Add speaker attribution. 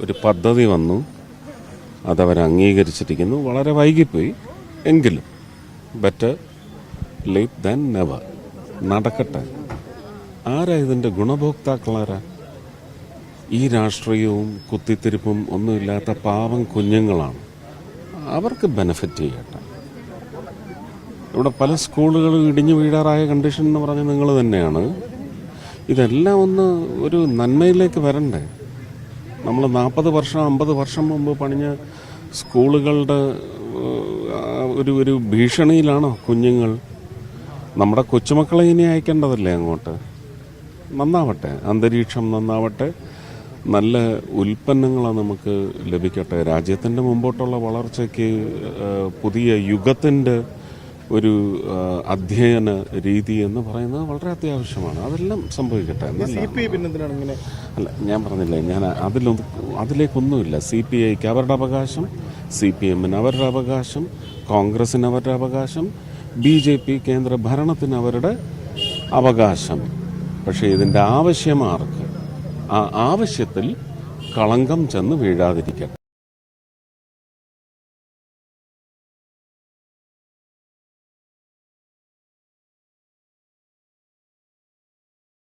Speaker 1: ഒരു പദ്ധതി വന്നു. അതവർ അംഗീകരിച്ചിരിക്കുന്നു. വളരെ വൈകിപ്പോയി. എങ്കിലും ബെറ്റർ ലേറ്റ് ദാൻ നെവർ നടക്കട്ടെ. ആരാ ഇതിന്റെ ഗുണഭോക്താക്കളാരാ? ഈ രാഷ്ട്രീയവും കുത്തിത്തിരിപ്പും ഒന്നുമില്ലാത്ത പാവം കുഞ്ഞുങ്ങളാണ്. അവർക്ക് ബെനിഫിറ്റ് ചെയ്യട്ടെ. ഇവിടെ പല സ്കൂളുകളും ഇടിഞ്ഞു വീഴാറായ കണ്ടീഷൻ എന്ന് പറഞ്ഞാൽ നിങ്ങൾ തന്നെയാണ്. ഇതെല്ലാം ഒന്ന് ഒരു നന്മയിലേക്ക് വരണ്ടേ? നമ്മൾ നാൽപ്പത് വർഷം അമ്പത് വർഷം മുമ്പ് പണിഞ്ഞ സ്കൂളുകളുടെ ഒരു ഒരു ഭീഷണിയിലാണോ കുഞ്ഞുങ്ങൾ? നമ്മുടെ കൊച്ചുമക്കളെ ഇനി അയക്കേണ്ടതല്ലേ അങ്ങോട്ട്? നന്നാവട്ടെ അന്തരീക്ഷം നന്നാവട്ടെ. നല്ല ഉൽപ്പന്നങ്ങൾ നമുക്ക് ലഭിക്കട്ടെ. രാജ്യത്തിന്റെ മുമ്പോട്ടുള്ള വളർച്ചയ്ക്ക് പുതിയ യുഗത്തിന്റെ ഒരു അധ്യയന രീതി എന്ന് പറയുന്നത് വളരെ അത്യാവശ്യമാണ്. അതെല്ലാം സംഭവിക്കട്ടെ. അല്ല ഞാൻ പറഞ്ഞില്ലേ ഞാൻ അതിലൊന്നും അതിലേക്കൊന്നുമില്ല. സി പി ഐക്ക് അവരുടെ അവകാശം സി പി എമ്മിന് അവരുടെ അവകാശം കോൺഗ്രസിന് അവരുടെ അവകാശം ബി ജെ പി കേന്ദ്ര ഭരണത്തിന് അവരുടെ അവകാശം. പക്ഷേ ഇതിന്റെ ആവശ്യമാർക്ക് ആ ആവശ്യത്തിൽ കളങ്കം ചെന്ന് വീഴാതിരിക്കട്ടെ.